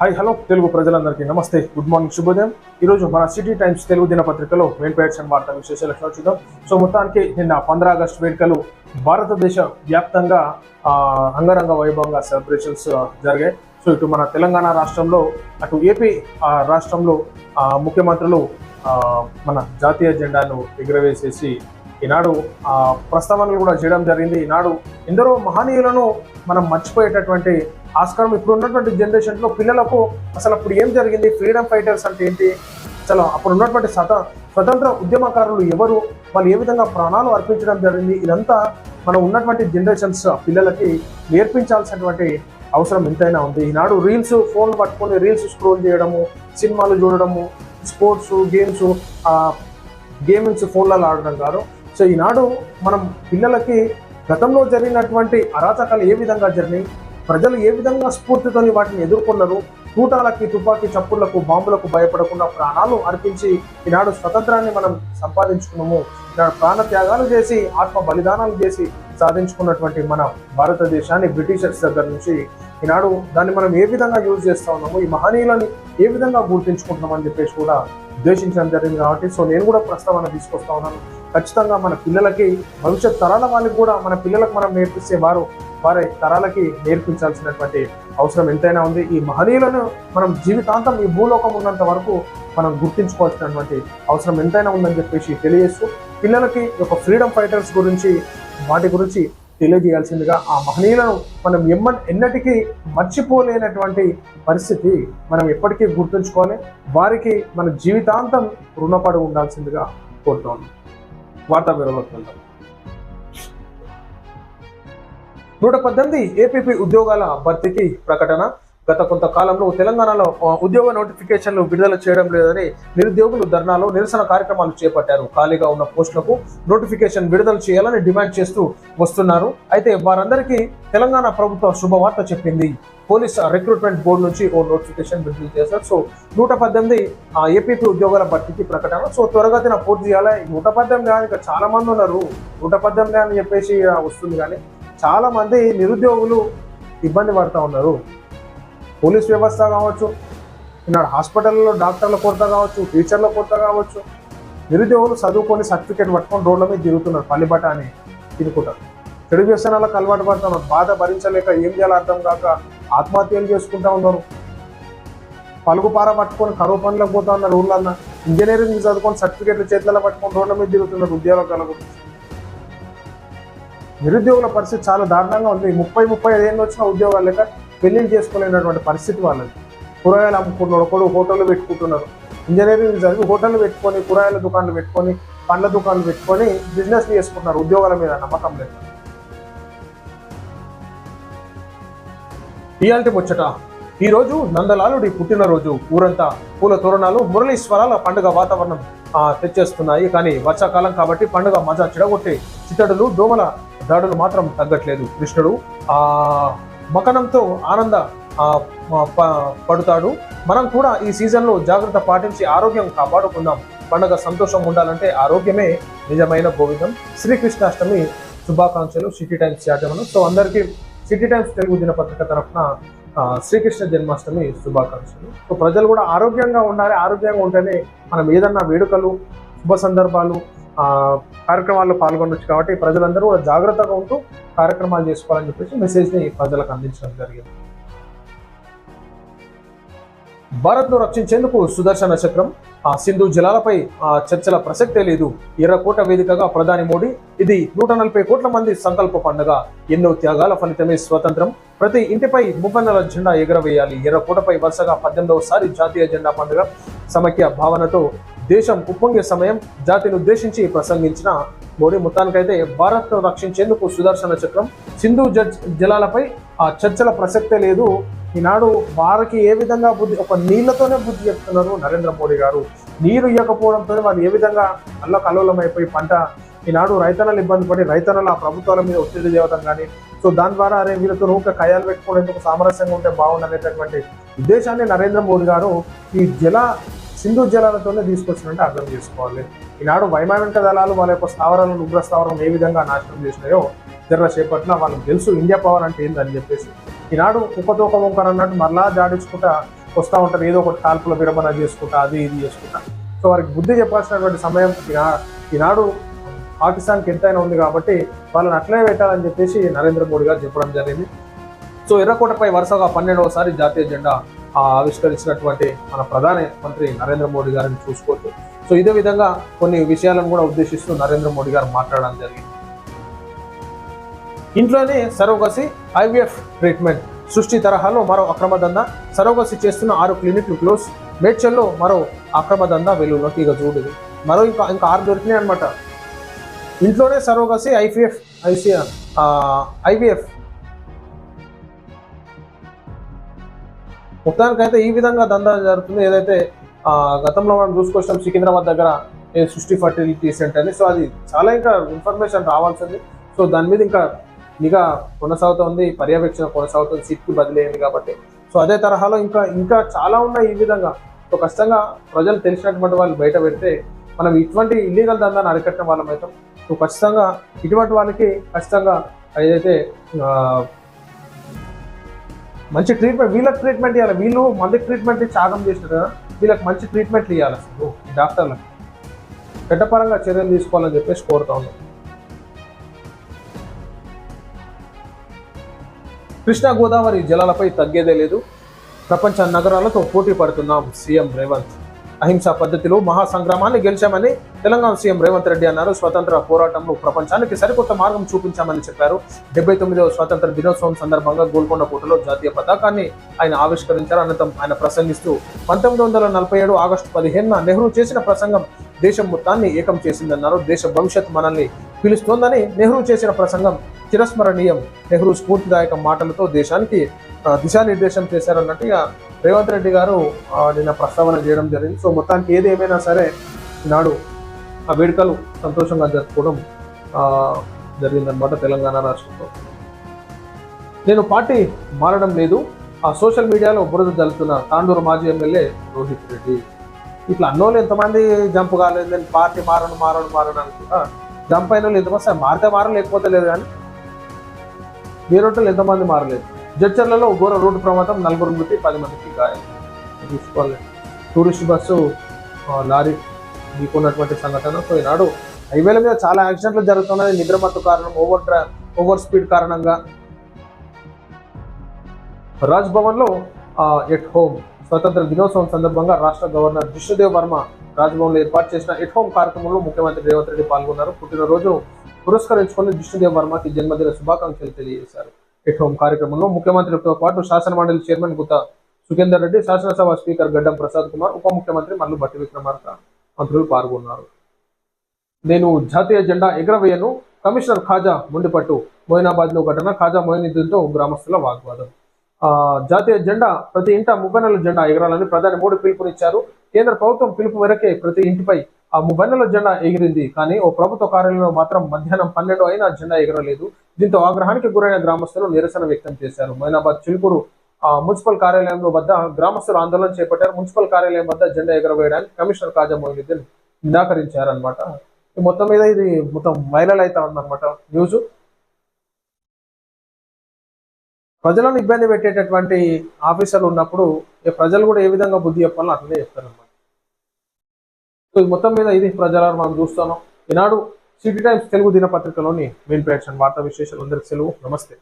Hi hello Telugu ప్రజలందరికీ నమస్తే. Good morning శుభోదయం. ఈరోజు మన సిటీ టైమ్స్ తెలుగు దినపత్రికలో మెయిన్ పేర్షన్ వార్తా విశేషాలు చూద్దాం. సో మొత్తానికి నిన్న పంద్రా ఆగస్టు వేడుకలు భారతదేశ వ్యాప్తంగా అంగరంగ వైభవంగా సెలబ్రేషన్స్ జరిగాయి. సో ఇటు మన తెలంగాణ రాష్ట్రంలో అటు ఏపీ ఆ, రాష్ట్రంలో ముఖ్యమంత్రులు మన జాతీయ జెండాను ఎగురవేసేసి ఈనాడు ప్రస్తావనలు కూడా చేయడం జరిగింది. ఈనాడు ఎందరో మహనీయులను మనం మర్చిపోయేటటువంటి ఆస్కారం ఇప్పుడు ఉన్నటువంటి జనరేషన్లో పిల్లలకు అసలు అప్పుడు ఏం జరిగింది? ఫ్రీడమ్ ఫైటర్స్ అంటే ఏంటి? అసలు అప్పుడు ఉన్నటువంటి స్వత స్వతంత్ర ఉద్యమకారులు ఎవరు? వాళ్ళు ఏ విధంగా ప్రాణాలు అర్పించడం జరిగింది? ఇదంతా మనం ఉన్నటువంటి జనరేషన్స్ పిల్లలకి నేర్పించాల్సినటువంటి అవసరం ఎంతైనా ఉంది. ఈనాడు రీల్స్ ఫోన్ పట్టుకొని రీల్స్ స్క్రోల్ చేయడము సినిమాలు చూడడము స్పోర్ట్స్ గేమ్స్ గేమింగ్స్ ఫోన్లలో ఆడడం కాదు. సో ఈనాడు మనం పిల్లలకి గతంలో జరిగినటువంటి అరాచకాలు ఏ విధంగా జరిగినాయి? ప్రజలు ఏ విధంగా స్ఫూర్తితోని వాటిని ఎదుర్కొన్నారు? తూటాలకి తుపాకీ చప్పుళ్ళకు బాంబులకు భయపడకుండా ప్రాణాలు అర్పించి ఈనాడు స్వతంత్రాన్ని మనం సంపాదించుకున్నాము. ఈనాడు ప్రాణ త్యాగాలు చేసి ఆత్మ బలిదానాలు చేసి సాధించుకున్నటువంటి మన భారతదేశాన్ని బ్రిటిషర్స్ దగ్గర నుంచి ఈనాడు దాన్ని మనం ఏ విధంగా యూజ్ చేస్తా ఉన్నాము? ఈ మహనీయులని ఏ విధంగా గుర్తించుకుంటున్నాం అని చెప్పేసి కూడా ఉద్దేశించడం జరిగింది కాబట్టి సో నేను కూడా ప్రస్తావన తీసుకొస్తా ఉన్నాను. ఖచ్చితంగా మన పిల్లలకి భవిష్యత్ తరాల వాళ్ళకి కూడా మన పిల్లలకు మనం నేర్పిస్తే వారు వారి తరాలకి నేర్పించాల్సినటువంటి అవసరం ఎంతైనా ఉంది. ఈ మహనీయులను మనం జీవితాంతం ఈ భూలోకం ఉన్నంత వరకు మనం గుర్తించుకోవాల్సినటువంటి అవసరం ఎంతైనా ఉందని చెప్పేసి తెలియజేస్తూ పిల్లలకి ఒక ఫ్రీడమ్ ఫైటర్స్ గురించి వాటి గురించి తెలియజేయాల్సిందిగా ఆ మహనీయులను మనం ఎమ్మ ఎన్నటికీ మర్చిపోలేనటువంటి పరిస్థితి మనం ఎప్పటికీ గుర్తుంచుకోవాలి. వారికి మన జీవితాంతం రుణపడి ఉండాల్సిందిగా కోరుతున్నాను వార్తా వివరంలోకి వెళ్దాం. నూట పద్దెనిమిది ఏపీపీ ఉద్యోగాల భర్తీకి ప్రకటన గత కొంతకాలంలో తెలంగాణలో ఉద్యోగ నోటిఫికేషన్లు విడుదల చేయడం లేదని నిరుద్యోగులు ధర్నాలో నిరసన కార్యక్రమాలు చేపట్టారు. ఖాళీగా ఉన్న పోస్టులకు నోటిఫికేషన్ విడుదల చేయాలని డిమాండ్ చేస్తూ వస్తున్నారు. అయితే వారందరికీ తెలంగాణ ప్రభుత్వం శుభవార్త చెప్పింది. పోలీస్ రిక్రూట్మెంట్ బోర్డు నుంచి ఓ నోటిఫికేషన్ విడుదల చేశారు. సో నూట పద్దెనిమిది ఏపీపీ ఉద్యోగాల భర్తీకి ప్రకటన. సో త్వరగతిన పూర్తి చేయాలి. నూట పద్దెనిమిది కానీ ఇంకా చాలా మంది ఉన్నారు. నూట పద్దెనిమిది అని చెప్పేసి వస్తుంది కానీ చాలా మంది నిరుద్యోగులు ఇబ్బంది పడుతూ ఉన్నారు. పోలీస్ వ్యవస్థ కావచ్చు ఈనాడు హాస్పిటల్లో డాక్టర్ల కొరత కావచ్చు టీచర్ల కొరత కావచ్చు నిరుద్యోగులు చదువుకొని సర్టిఫికేట్ పట్టుకొని రోడ్ల మీద తిరుగుతున్నారు పల్లిబట అని తిరుగుతారు చెడు వ్యసనాలకు అలవాటు పడుతున్నారు బాధ భరించలేక ఏం చేయాలో అర్థం కాక ఆత్మహత్యలు చేసుకుంటా ఉన్నారు. పలుగు పార పట్టుకొని కరువు పనులకు పోతా ఉన్నారు ఊళ్ళన్న ఇంజనీరింగ్ చదువుకొని సర్టిఫికేట్లు చేతులలో పట్టుకొని రోడ్ల మీద తిరుగుతున్నారు ఉద్యోగాలకు నిరుద్యోగుల పరిస్థితి చాలా దారుణంగా ఉంది. ముప్పై ముప్పై ఐదేళ్ళు వచ్చిన ఉద్యోగాలు లేక పెళ్ళిళ్ళు చేసుకోలేనటువంటి పరిస్థితి వాళ్ళది. కూరగాయలు అమ్ముకుంటున్నారు ఒకడు హోటళ్ళు పెట్టుకుంటున్నారు. ఇంజనీరింగ్ చదివి హోటళ్ళు పెట్టుకొని కూరగాయల దుకాణాలు పెట్టుకొని పండ్ల దుకాణాలు పెట్టుకొని బిజినెస్ చేసుకుంటున్నారు ఉద్యోగాల మీద నమ్మకం లేదు. ఇయాల్టి ముచ్చట. ఈరోజు నందలాలుడి పుట్టినరోజు. ఊరంతా పూల తోరణాలు మురళీశ్వరాల పండుగ వాతావరణం తెచ్చేస్తున్నాయి. కానీ వర్షాకాలం కాబట్టి పండుగ మజా చెడగొట్టే. చిత్తడులు దోమల దాడులు మాత్రం తగ్గట్లేదు. కృష్ణుడు ఆ మకనంతో ఆనంద ప- పడుతాడు. మనం కూడా ఈ సీజన్లో జాగ్రత్త పాటించి ఆరోగ్యం కాపాడుకుందాం. పండుగ సంతోషం ఉండాలంటే ఆరోగ్యమే నిజమైన గోవిందం శ్రీకృష్ణాష్టమి శుభాకాంక్షలు సిటీ టైమ్స్ యాజమాన్యం. సో అందరికీ సిటీ టైమ్స్ తెలుగు దినపత్రిక తరఫున శ్రీకృష్ణ జన్మాష్టమి శుభాకాంక్షలు. సో ప్రజలు కూడా ఆరోగ్యంగా ఉండాలి ఆరోగ్యంగా ఉంటేనే మనం ఏదన్నా వేడుకలు శుభ సందర్భాలు కార్యక్రమాల్లో పాల్గొనవచ్చు కాబట్టి ప్రజలందరూ కూడా జాగ్రత్తగా ఉంటూ కార్యక్రమాలు చేసుకోవాలని చెప్పేసి మెసేజ్ని ప్రజలకు అందించడం జరిగింది. భారత్ను రక్షించేందుకు సుదర్శన చక్రం ఆ సింధు జలాలపై ఆ చర్చల ప్రసక్తే లేదు. ఎర్రకోట వేదికగా ప్రధాని మోడీ ఇది నూట నలభై కోట్ల మంది సంకల్ప పండుగ. ఎన్నో త్యాగాల ఫలితమే స్వతంత్రం. ప్రతి ఇంటిపై ముప్పన్నెల జెండా ఎగరవేయాలి. ఎర్రకోటపై వరుసగా పద్దెనిమిదవసారి జాతీయ జెండా పండుగ. సమైక్య భావనతో దేశం ఉప్పొంగే సమయం జాతిని ఉద్దేశించి ప్రసంగించిన మోడీ మొత్తానికైతే భారత్ రక్షించేందుకు సుదర్శన చక్రం. సింధు జడ్ జలాలపై ఆ చర్చల ప్రసక్తే లేదు. ఈనాడు వారికి ఏ విధంగా బుద్ధి ఒక నీళ్ళతోనే బుద్ధి చెప్తున్నారు నరేంద్ర మోడీ గారు. నీరు ఇవ్వకపోవడంతో వాళ్ళు ఏ విధంగా అల్ల కల్లోలం అయిపోయి పంట ఈనాడు రైతన్నలు ఇబ్బంది పడి రైతన్నలు ఆ ప్రభుత్వాల మీద ఒత్తిడి చేయడం కానీ సో దాని ద్వారా అరే వీళ్ళతో ఊరికే కయాలు పెట్టుకునేందుకు సామరస్యంగా ఉంటే బాగుండనేటటువంటి ఉద్దేశాన్ని నరేంద్ర మోడీ గారు ఈ జల సింధు జలాలతోనే తీసుకొచ్చినట్టు అర్థం చేసుకోవాలి. ఈనాడు వైమానిక దళాలు వాళ్ళ యొక్క స్థావరాలను ఉగ్ర స్థావరం ఏ విధంగా నాశనం చేసినాయో జర్ర చేపట్ల వాళ్ళకి తెలుసు ఇండియా పవర్ అంటే ఏందని చెప్పేసి. ఈనాడు కుక్కతోక వంకర అన్నట్టు మరలా జాడించుకుంటా వస్తూ ఉంటారు ఏదో ఒకటి కాల్పుల విరమణ చేసుకుంటా అది ఇది చేసుకుంటా. సో వారికి బుద్ధి చెప్పాల్సినటువంటి సమయం ఈనాడు పాకిస్తాన్కి ఎంతైనా ఉంది కాబట్టి వాళ్ళని అట్లనే పెట్టాలని చెప్పేసి నరేంద్ర మోడీ గారు చెప్పడం జరిగింది. సో ఎర్రకోటపై వరుసగా పన్నెండవసారి జాతీయ జెండా ఆవిష్కరించినటువంటి మన ప్రధాన మంత్రి నరేంద్ర మోడీ గారిని చూసుకోవచ్చు. సో ఇదే విధంగా కొన్ని విషయాలను కూడా ఉద్దేశిస్తూ నరేంద్ర మోడీ గారు మాట్లాడడం జరిగింది. ఇంట్లోనే సరోగసి ఐవీఎఫ్ ట్రీట్మెంట్ సృష్టి తరహాలో మరో అక్రమ దందా. సరోగసి చేస్తున్న ఆరు క్లినిక్లు క్లోజ్. మేడ్చల్లో మరో అక్రమ దందా వెలుగులోకి ఇక చూడదు మరో ఇంకా ఇంకా ఆరు దొరికినాయి అనమాట ఇంట్లోనే సరోగసి ఐపీఎఫ్ ఐసి ఐవీఎఫ్ మొత్తానికైతే ఈ విధంగా దందా జరుగుతుంది. ఏదైతే గతంలో మనం చూసుకొచ్చాం సికింద్రాబాద్ దగ్గర సృష్టి ఫర్టిలిటీ సెంటర్ అని. సో అది చాలా ఇంకా ఇన్ఫర్మేషన్ రావాల్సింది. సో దాని మీద ఇంకా నిఘా కొనసాగుతుంది. పర్యవేక్షణ కొనసాగుతుంది. సిట్కి బదిలీ కాబట్టి. సో అదే తరహాలో ఇంకా ఇంకా చాలా ఉన్నాయి ఈ విధంగా. సో ఖచ్చితంగా ప్రజలు తెలిసినటువంటి వాళ్ళు బయట పెడితే మనం ఇటువంటి ఇల్లీగల్ దందాన్ని అరికట్టిన వాళ్ళం అవుతాం సో ఖచ్చితంగా ఇటువంటి వాళ్ళకి ఖచ్చితంగా ఏదైతే మంచి ట్రీట్మెంట్ వీళ్ళకి ట్రీట్మెంట్ ఇవ్వాలి వీళ్ళు మళ్ళీ ట్రీట్మెంట్ త్యాగం ఆగం చేసినారు కదా వీళ్ళకి మంచి ట్రీట్మెంట్ ఇవ్వాలి అసలు. డాక్టర్లకు చట్టపరంగా చర్యలు తీసుకోవాలని చెప్పేసి కోరుతా ఉన్నాం. కృష్ణా గోదావరి జలాలపై తగ్గేదే లేదు. ప్రపంచ నగరాలతో పోటీ పడుతున్నాం సీఎం రేవంత్. అహింసా పద్ధతిలో మహాసంగ్రామాన్ని గెలిచామని తెలంగాణ సీఎం రేవంత్ రెడ్డి అన్నారు. స్వతంత్ర పోరాటంలో ప్రపంచానికి సరికొత్త మార్గం చూపించామని చెప్పారు. డెబ్బై తొమ్మిదవ స్వాతంత్ర దినోత్సవం సందర్భంగా గోల్కొండ కోటలో జాతీయ పతాకాన్ని ఆయన ఆవిష్కరించారు. అనంతరం ఆయన ప్రసంగిస్తూ పంతొమ్మిది వందల నలభై ఏడు ఆగస్టు పదిహేనున నెహ్రూ చేసిన ప్రసంగం దేశం మొత్తాన్ని ఏకం చేసిందన్నారు. దేశ భవిష్యత్ మనల్ని పిలుస్తోందని నెహ్రూ చేసిన ప్రసంగం చిరస్మరణీయం నెహ్రూ స్ఫూర్తిదాయక మాటలతో దేశానికి దిశానిర్దేశం చేశారన్నట్టు ఇక రేవంత్ రెడ్డి గారు ఆ, నిన్న ప్రస్తావన చేయడం జరిగింది. సో మొత్తానికి ఏది ఏమైనా సరే నాడు ఆ వేడుకలు సంతోషంగా జరుపుకోవడం జరిగిందనమాట తెలంగాణ రాష్ట్రంలో. నేను పార్టీ మారడం లేదు. ఆ సోషల్ మీడియాలో బురద జల్లుతున్న తాండూరు మాజీ ఎమ్మెల్యే రోహిత్ రెడ్డి. ఇట్లా అన్నోళ్ళు ఎంతమంది జంప్ కాలేదు నేను పార్టీ మారను మారను మారను అనుకుంటా. జంప్ అయిన వాళ్ళు ఎంతమంది మారితే మారం లేకపోతే లేదు కానీ మీరొట్టలు ఎంతమంది మారలేదు. జడ్చర్లలో ఘోర రోడ్డు ప్రమాదం నలుగురు మృతి పది మందికి గాయం. చూసుకోవాలి. టూరిస్ట్ బస్సు లారీ ఢీకొన్నటువంటి సంఘటన. సో ఈనాడు హైవేల మీద చాలా యాక్సిడెంట్లు జరుగుతున్నాయి. నిద్రమత్తు కారణం ఓవర్ డ్రా ఓవర్ స్పీడ్ కారణంగా. రాజ్ భవన్లో ఎట్ హోమ్ స్వతంత్ర దినోత్సవం సందర్భంగా రాష్ట్ర గవర్నర్ విష్ణుదేవ్ వర్మ రాజభవన్లో ఏర్పాటు చేసిన ఎట్ హోమ్ కార్యక్రమంలో ముఖ్యమంత్రి రేవంత్ రెడ్డి పాల్గొన్నారు. పుట్టినరోజు పురస్కరించుకుని విష్ణుదేవ్ వర్మకి జన్మదిన శుభాకాంక్షలు తెలియజేశారు. ఎట్ హోమ్ కార్యక్రమంలో ముఖ్యమంత్రితో పాటు శాసన మండలి చైర్మన్ గుత్త సుఖేందర్ రెడ్డి శాసనసభ స్పీకర్ గడ్డం ప్రసాద్ కుమార్ ఉప ముఖ్యమంత్రి మల్లు భట్టి విక్రమార్క మంత్రులు పాల్గొన్నారు. నేను జాతీయ జెండా ఎగరవేయను. కమిషనర్ ఖాజా ముండిపట్టు మోయినాబాద్లో ఘటన ఖాజా మొయినుద్దీన్తో గ్రామస్తుల వాగ్వాదం. జాతీయ జెండా ప్రతి ఇంట మువ్వెన్నెల జెండా ఎగరాలని ప్రధాని మోడీ పిలుపునిచ్చారు. కేంద్ర ప్రభుత్వం పిలుపు మేరకే ప్రతి ఇంటిపై ఆ మువ్వెన్నెల జెండా ఎగిరింది. కానీ ఓ ప్రభుత్వ కార్యాలయంలో మాత్రం మధ్యాహ్నం పన్నెండు అయినా జెండా ఎగరలేదు. దీంతో ఆగ్రహానికి గురైన గ్రామస్తులు నిరసన వ్యక్తం చేశారు. మైనాబాద్ చిలుకూరు ఆ, మున్సిపల్ కార్యాలయంలో వద్ద గ్రామస్తులు ఆందోళన చేపట్టారు. మున్సిపల్ కార్యాలయం వద్ద జెండా ఎగరవేయడానికి కమిషనర్ ఖాజా మొయినుద్దీన్ నిరాకరించారనమాట మొత్తం మీద ఇది మొత్తం వైరల్ అవుతా ఉందన్నమాట న్యూస్. ప్రజలను ఇబ్బంది పెట్టేటటువంటి ఆఫీసర్లు ఉన్నప్పుడు ప్రజలు కూడా ఏ విధంగా బుద్ధి చెప్పాలో అట్లనే చెప్తారనమాట సో ఈ మొత్తం మీద ఇది ప్రజలను మనం చూస్తున్నాం. ఈనాడు సిటీ టైమ్స్ తెలుగు దినపత్రికలోని మెయిన్ ప్రేక్షణ వార్తా విశేషాలు. అందరికి సెలవు నమస్తే.